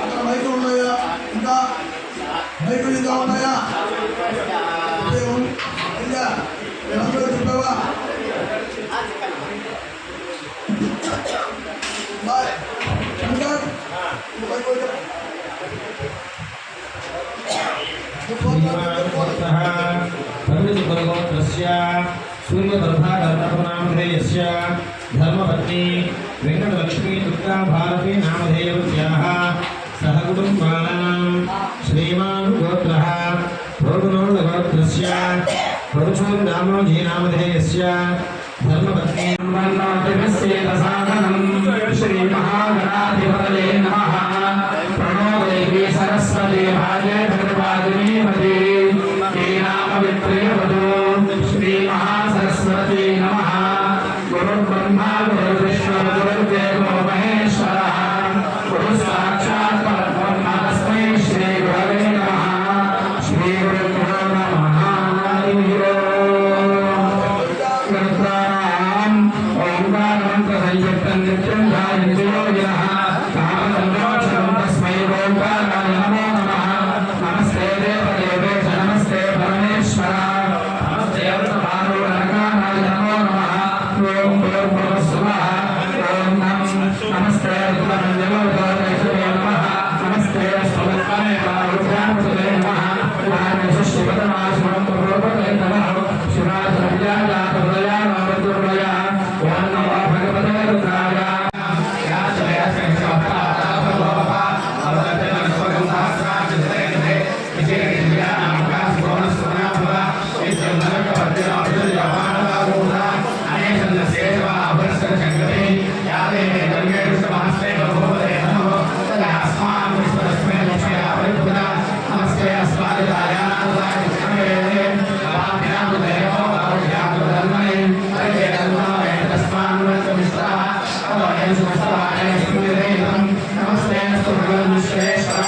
అక్కడ మైకులు ఉన్నాయా ఇంకా మైకులు ఇంకా ఉన్నాయా ఉందా మేమందరూ చెప్పావా భగవత్ దృశ్యా सूर्य तथा कर्तव्यनामधेयस्य दुर्गा भारती नामधेयवत्याः सहकुटुम्बानां श्रीमान् गोत्रः प्रोगुणोदगोत्रस्य धर्मपत्नी श्रीमहागणाधिप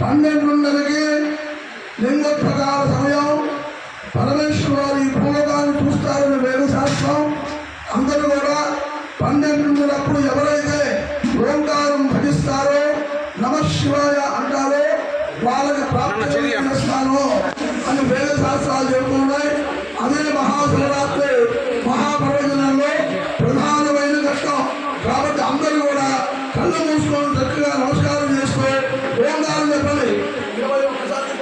పన్నెండున్నరకి లింగ ప్రకార సమయం. పరమేశ్వర వారి భూలోకాన్ని చూస్తారని శాస్త్రం అందరూ కూడా పన్నెండున్నరప్పుడు ఎవరైతే శివాయ అంటారే వాళ్ళకి ప్రాప్తం అని వేద శాస్త్రాలు చెబుతున్నాయి. అదే మహాశివరాత్రి మహాప్రవచనంలో ప్రధానమైన కష్టం కాబట్టి అందరూ కూడా కళ్ళు మూసుకొని చక్కగా నమస్కారం చేసుకుని ఓంకారం చెప్పండి. ఇరవై ఒక్కసారి